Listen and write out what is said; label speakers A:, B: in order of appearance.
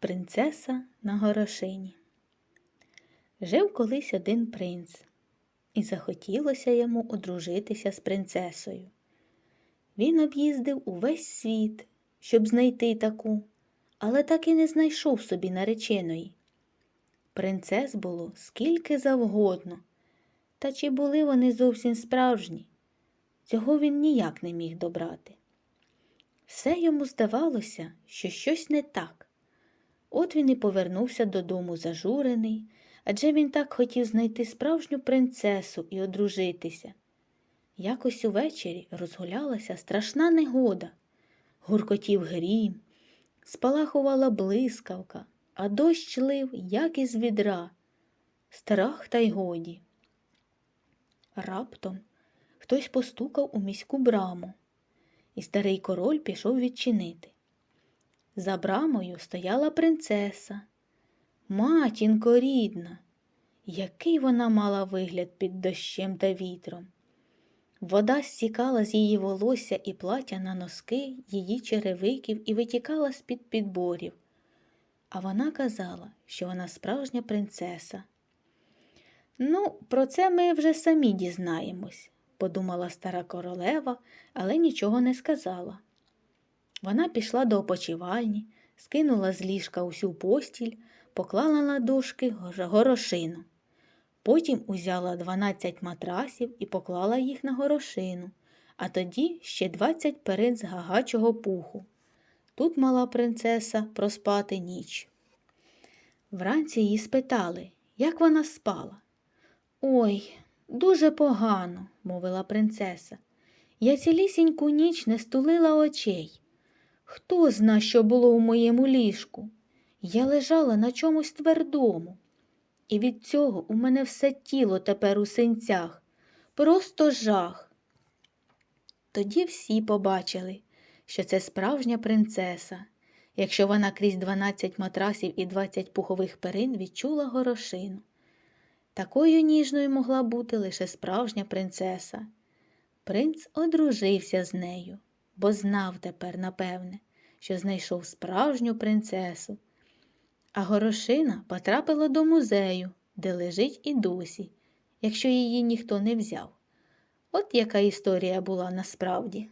A: Принцеса на горошині. Жив колись один принц, і захотілося йому одружитися з принцесою. Він об'їздив увесь світ, щоб знайти таку, але так і не знайшов собі нареченої. Принцес було скільки завгодно, та чи були вони зовсім справжні? Цього він ніяк не міг добрати. Все йому здавалося, що щось не так. От він і повернувся додому зажурений, адже він так хотів знайти справжню принцесу і одружитися. Якось увечері розгулялася страшна негода. Гуркотів грім, спалахувала блискавка, а дощ лив, як із відра. Страх та й годі. Раптом хтось постукав у міську браму, і старий король пішов відчинити. За брамою стояла принцеса. Матінко рідна, який вона мала вигляд під дощем та вітром. Вода стікала з її волосся і плаття на носки, її черевиків і витікала з-під підборів. А вона казала, що вона справжня принцеса. Ну, про це ми вже самі дізнаємось, подумала стара королева, але нічого не сказала. Вона пішла до опочивальні, скинула з ліжка усю постіль, поклала на дошки горошину. Потім узяла 12 матрасів і поклала їх на горошину, а тоді ще 20 перин з гагачого пуху. Тут мала принцеса проспати ніч. Вранці її спитали, як вона спала. Ой, дуже погано, мовила принцеса. Я цілісіньку ніч не стулила очей. Хто зна, що було у моєму ліжку? Я лежала на чомусь твердому, і від цього у мене все тіло тепер у синцях, просто жах. Тоді всі побачили, що це справжня принцеса, якщо вона крізь 12 матрасів і 20 пухових перин відчула горошину. Такою ніжною могла бути лише справжня принцеса. Принц одружився з нею, бо знав тепер, напевне, що знайшов справжню принцесу. А горошина потрапила до музею, де лежить і досі, якщо її ніхто не взяв. От яка історія була насправді.